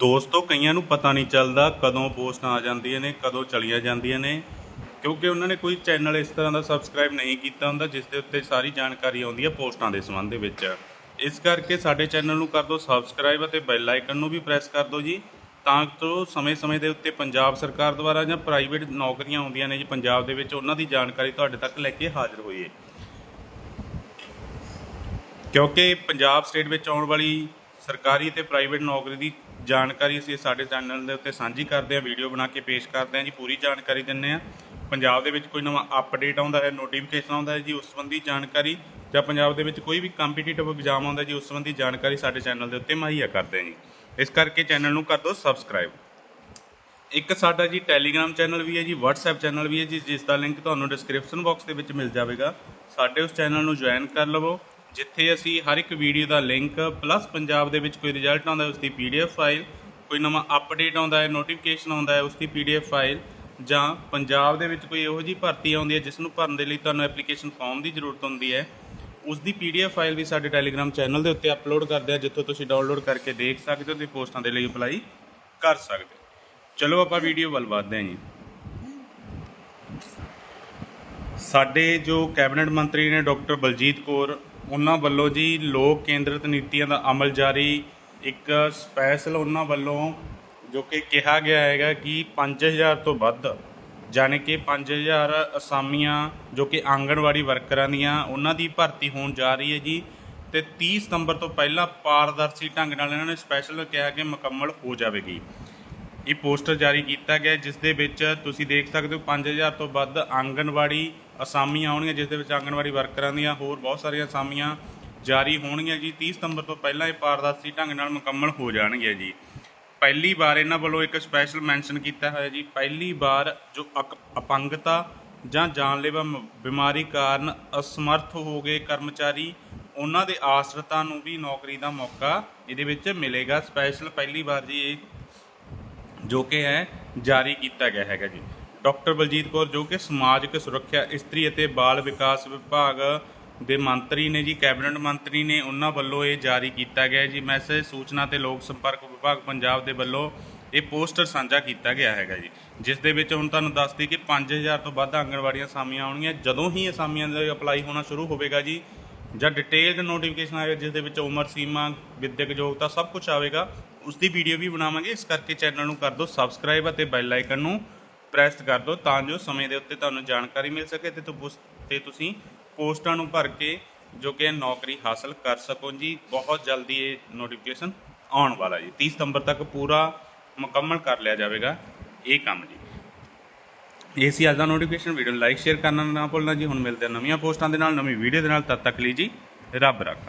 ਦੋਸਤੋ, ਕਈਆਂ ਨੂੰ ਪਤਾ ਨਹੀਂ ਚੱਲਦਾ ਕਦੋਂ ਪੋਸਟਾਂ ਆ ਜਾਂਦੀਆਂ ਨੇ, ਕਦੋਂ ਚਲੀਆਂ ਜਾਂਦੀਆਂ ਨੇ, ਕਿਉਂਕਿ ਉਹਨਾਂ ਨੇ ਕੋਈ ਚੈਨਲ ਇਸ ਤਰ੍ਹਾਂ ਦਾ ਸਬਸਕ੍ਰਾਈਬ ਨਹੀਂ ਕੀਤਾ ਹੁੰਦਾ, ਜਿਸ ਦੇ ਉੱਤੇ ਸਾਰੀ ਜਾਣਕਾਰੀ ਆਉਂਦੀ ਹੈ ਪੋਸਟਾਂ ਦੇ ਸੰਬੰਧ ਦੇ ਵਿੱਚ। ਇਸ ਕਰਕੇ ਸਾਡੇ ਚੈਨਲ ਨੂੰ ਕਰ ਦਿਓ ਸਬਸਕ੍ਰਾਈਬ ਅਤੇ ਬੈਲ ਆਈਕਨ ਨੂੰ ਵੀ ਪ੍ਰੈਸ ਕਰ ਦਿਓ ਜੀ, ਤਾਂ ਜੋ ਸਮੇਂ-ਸਮੇਂ ਦੇ ਉੱਤੇ ਪੰਜਾਬ ਸਰਕਾਰ ਦੁਆਰਾ ਜਾਂ ਪ੍ਰਾਈਵੇਟ ਨੌਕਰੀਆਂ ਆਉਂਦੀਆਂ ਨੇ ਜੀ ਪੰਜਾਬ ਦੇ ਵਿੱਚ, ਉਹਨਾਂ ਦੀ ਜਾਣਕਾਰੀ ਤੁਹਾਡੇ ਤੱਕ ਲੈ ਕੇ ਹਾਜ਼ਰ ਹੋਈਏ। ਕਿਉਂਕਿ ਪੰਜਾਬ ਸਟੇਟ ਵਿੱਚ ਆਉਣ ਵਾਲੀ ਸਰਕਾਰੀ ਤੇ ਪ੍ਰਾਈਵੇਟ ਨੌਕਰੀ ਦੀ ਜਾਣਕਾਰੀ ਅਸੀਂ ਸਾਡੇ ਚੈਨਲ ਦੇ ਉੱਤੇ ਸਾਂਝੀ ਕਰਦੇ ਹਾਂ, ਵੀਡੀਓ ਬਣਾ ਕੇ ਪੇਸ਼ ਕਰਦੇ ਹਾਂ ਜੀ, ਪੂਰੀ ਜਾਣਕਾਰੀ ਦਿੰਨੇ ਆ ਪੰਜਾਬ ਦੇ ਵਿੱਚ ਕੋਈ ਨਵਾਂ ਅਪਡੇਟ ਆਉਂਦਾ ਹੈ ਨੋਟੀਫਿਕੇਸ਼ਨ ਆਉਂਦਾ ਹੈ ਜੀ, ਉਸ ਸੰਬੰਧੀ ਜਾਣਕਾਰੀ ਜਾਂ ਪੰਜਾਬ ਦੇ ਵਿੱਚ ਕੋਈ ਵੀ ਕੰਪੀਟੀਟਿਵ ਐਗਜ਼ਾਮ ਆਉਂਦਾ ਜੀ, ਉਸ ਸੰਬੰਧੀ ਜਾਣਕਾਰੀ ਸਾਡੇ ਚੈਨਲ ਦੇ ਉੱਤੇ ਮੁਹੱਈਆ ਕਰਦੇ ਹਾਂ ਜੀ। ਇਸ ਕਰਕੇ ਚੈਨਲ ਨੂੰ ਕਰ ਦਿਓ ਸਬਸਕ੍ਰਾਈਬ ਇੱਕ ਸਾਡਾ ਜੀ ਟੈਲੀਗ੍ਰਾਮ ਚੈਨਲ ਵੀ ਹੈ ਜੀ, WhatsApp ਚੈਨਲ ਵੀ ਹੈ ਜੀ, ਜਿਸ ਦਾ ਲਿੰਕ ਤੁਹਾਨੂੰ ਡਿਸਕ੍ਰਿਪਸ਼ਨ ਬਾਕਸ ਦੇ ਵਿੱਚ ਮਿਲ ਜਾਵੇਗਾ। ਸਾਡੇ ਉਸ ਚੈਨਲ ਨੂੰ ਜੁਆਇਨ ਕਰ ਲਵੋ। ਜਿੱਥੇ ਅਸੀਂ ਹਰ ਇੱਕ ਵੀਡੀਓ ਦਾ ਲਿੰਕ ਪਲੱਸ ਪੰਜਾਬ ਦੇ ਵਿੱਚ ਕੋਈ ਰਿਜ਼ਲਟ ਆਉਂਦਾ ਹੈ ਉਸ ਦੀ PDF ਫਾਈਲ ਕੋਈ ਨਵਾਂ ਅਪਡੇਟ ਆਉਂਦਾ ਹੈ ਨੋਟੀਫਿਕੇਸ਼ਨ ਆਉਂਦਾ ਹੈ ਉਸ ਦੀ PDF ਫਾਈਲ ਜਾਂ ਪੰਜਾਬ ਦੇ ਵਿੱਚ ਕੋਈ ਇਹੋ ਜਿਹੀ ਭਰਤੀ ਆਉਂਦੀ ਹੈ ਜਿਸ ਨੂੰ ਭਰਨ ਦੇ ਲਈ ਤੁਹਾਨੂੰ ਐਪਲੀਕੇਸ਼ਨ ਫਾਰਮ ਦੀ ਜ਼ਰੂਰਤ ਹੁੰਦੀ ਹੈ ਉਸ ਦੀ PDF ਫਾਈਲ ਵੀ ਸਾਡੇ ਟੈਲੀਗ੍ਰਾਮ ਚੈਨਲ ਦੇ ਉੱਤੇ ਅਪਲੋਡ ਕਰਦੇ ਆ ਜਿੱਥੋਂ ਤੁਸੀਂ ਡਾਊਨਲੋਡ ਕਰਕੇ ਦੇਖ ਸਕਦੇ ਹੋ ਤੇ ਪੋਸਟਾਂ ਦੇ ਲਈ ਅਪਲਾਈ ਕਰ ਸਕਦੇ ਹੋ। ਚਲੋ ਆਪਾਂ ਵੀਡੀਓ ਵੱਲ ਵਧਦੇ ਹਾਂ ਜੀ। ਸਾਡੇ ਜੋ ਕੈਬਨਿਟ ਮੰਤਰੀ ਨੇ ਡਾਕਟਰ ਬਲਜੀਤ ਕੌਰ ਉਹਨਾਂ ਵੱਲੋਂ ਜੀ ਲੋਕ ਕੇਂਦਰਿਤ ਨੀਤੀਆਂ ਦਾ ਅਮਲ ਜਾਰੀ ਇੱਕ ਸਪੈਸ਼ਲ ਉਹਨਾਂ ਵੱਲੋਂ ਜੋ ਕਿ ਕਿਹਾ ਗਿਆ ਹੈਗਾ ਕਿ 5000 ਤੋਂ ਵੱਧ, ਜਾਣੀ ਕਿ 5000 ਅਸਾਮੀਆਂ ਜੋ ਕਿ ਆਂਗਣਵਾੜੀ ਵਰਕਰਾਂ ਦੀਆਂ ਉਹਨਾਂ ਦੀ ਭਰਤੀ ਹੋਣ ਜਾ ਰਹੀ ਹੈ ਜੀ। ਤੇ 30 ਸਤੰਬਰ ਤੋਂ ਪਹਿਲਾਂ ਪਾਰਦਰਸ਼ੀ ਢੰਗ ਨਾਲ ਇਹਨਾਂ ਨੇ ਸਪੈਸ਼ਲ ਕਿਹਾ ਕਿ ਮੁਕੰਮਲ ਹੋ ਜਾਵੇਗੀ। ਇਹ ਪੋਸਟਰ ਜਾਰੀ ਕੀਤਾ ਗਿਆ ਜਿਸ ਦੇ ਵਿੱਚ ਤੁਸੀਂ ਦੇਖ ਸਕਦੇ ਹੋ 5000 ਤੋਂ ਵੱਧ ਆਂਗਣਵਾੜੀ ਅਸਾਮੀਆਂ ਆਉਣਗੀਆਂ, ਜਿਸ ਦੇ ਵਿੱਚ ਆਂਗਣਵਾੜੀ ਵਰਕਰਾਂ ਦੀਆਂ ਹੋਰ ਬਹੁਤ ਸਾਰੀਆਂ ਅਸਾਮੀਆਂ ਜਾਰੀ ਹੋਣਗੀਆਂ ਜੀ। 30 ਸਤੰਬਰ ਤੋਂ ਪਹਿਲਾਂ ਇਹ ਪਾਰਦਰਸ਼ੀ ਢੰਗ ਨਾਲ ਮੁਕੰਮਲ ਹੋ ਜਾਣਗੀਆਂ ਜੀ। ਪਹਿਲੀ ਵਾਰ ਇਹਨਾਂ ਵੱਲੋਂ ਇੱਕ ਸਪੈਸ਼ਲ ਮੈਂਸ਼ਨ ਕੀਤਾ ਹੋਇਆ ਜੀ। ਪਹਿਲੀ ਵਾਰ ਜੋ ਅਕ- ਅਪੰਗਤਾ ਜਾਂ ਜਾਨਲੇਵਾ ਬਿਮਾਰੀ ਕਾਰਨ ਅਸਮਰਥ ਹੋ ਗਏ ਕਰਮਚਾਰੀ, ਉਹਨਾਂ ਦੇ ਆਸਰਤਾਂ ਨੂੰ ਵੀ ਨੌਕਰੀ ਦਾ ਮੌਕਾ ਇਹਦੇ ਵਿੱਚ ਮਿਲੇਗਾ। ਸਪੈਸ਼ਲ ਪਹਿਲੀ ਵਾਰ ਜੀ ਇਹ ਜੋ ਕਿ ਹੈ, ਜਾਰੀ ਕੀਤਾ ਗਿਆ ਹੈਗਾ ਜੀ। ਡਾਕਟਰ ਬਲਜੀਤ ਕੌਰ ਜੋ ਕਿ ਸਮਾਜਿਕ ਸੁਰੱਖਿਆ, ਇਸਤਰੀ ਅਤੇ ਬਾਲ ਵਿਕਾਸ ਵਿਭਾਗ ਦੇ ਮੰਤਰੀ ਨੇ ਜੀ, ਕੈਬਨਿਟ ਮੰਤਰੀ ਨੇ ਉਹਨਾਂ ਵੱਲੋਂ ਇਹ ਜਾਰੀ ਕੀਤਾ ਗਿਆ ਜੀ। ਮੈਸੇਜ ਸੂਚਨਾ ਤੇ ਲੋਕ ਸੰਪਰਕ ਵਿਭਾਗ ਪੰਜਾਬ ਦੇ ਵੱਲੋਂ ਇਹ ਪੋਸਟਰ ਸਾਂਝਾ ਕੀਤਾ ਗਿਆ ਹੈਗਾ ਜੀ। ਜਿਸ ਦੇ ਵਿੱਚ ਹੁਣ ਤੁਹਾਨੂੰ ਦੱਸਦੀ ਕਿ 5000 ਤੋਂ ਵੱਧ ਆਂਗਣਵਾੜੀਆਂ ਅਸਾਮੀਆਂ ਆਉਣਗੀਆਂ। ਜਦੋਂ ਹੀ ਅਸਾਮੀਆਂ ਦਾ ਅਪਲਾਈ ਹੋਣਾ ਸ਼ੁਰੂ ਹੋਵੇਗਾ ਜੀ ਜਾਂ ਡਿਟੇਲਡ ਨੋਟੀਫਿਕੇਸ਼ਨ ਆਏਗਾ, ਜਿਸ ਦੇ ਵਿੱਚ ਉਮਰ ਸੀਮਾ ਵਿਦਿਅਕ ਯੋਗਤਾ ਸਭ ਕੁਝ ਆਵੇਗਾ ਉਸ ਦੀ ਵੀਡੀਓ ਵੀ ਬਣਾਵਾਂਗੇ। ਇਸ ਕਰਕੇ ਚੈਨਲ ਨੂੰ ਕਰ ਦਿਓ ਸਬਸਕ੍ਰਾਈਬ ਅਤੇ ਬੈਲ ਆਈਕਨ ਨੂੰ ਪ੍ਰੈਸ ਕਰ ਦਿਓ, ਤਾਂ ਜੋ ਸਮੇਂ ਦੇ ਉੱਤੇ ਤੁਹਾਨੂੰ ਜਾਣਕਾਰੀ ਮਿਲ ਸਕੇ ਤੇ ਤੁ- ਤੇ ਤੁਸੀਂ ਪੋਸਟਾਂ ਨੂੰ ਭਰ ਕੇ ਜੋ ਕਿ ਨੌਕਰੀ ਹਾਸਲ ਕਰ ਸਕੋ ਜੀ। ਬਹੁਤ ਜਲਦੀ ਇਹ ਨੋਟੀਫਿਕੇਸ਼ਨ ਆਉਣ ਵਾਲਾ ਜੀ। 30 ਸਤੰਬਰ ਤੱਕ ਪੂਰਾ ਮੁਕੰਮਲ ਕਰ ਲਿਆ ਜਾਵੇਗਾ। ਇਹ ਕੰਮ ਜੀ। ਇਹ ਸੀ ਅੱਜ ਦਾ ਨੋਟੀਫਿਕੇਸ਼ਨ ਵੀਡੀਓ ਨੂੰ ਲਾਈਕ ਸ਼ੇਅਰ ਕਰਨਾ ਨਾ ਭੁੱਲਣਾ ਜੀ। ਹੁਣ ਮਿਲਦੇ ਆ ਨਵੀਆਂ ਪੋਸਟਾਂ ਦੇ ਨਾਲ, ਨਵੀਂ ਵੀਡੀਓ ਦੇ ਨਾਲ। ਤਦ ਤੱਕ ਲਈ ਜੀ, ਰੱਬ ਰੱਖਾ।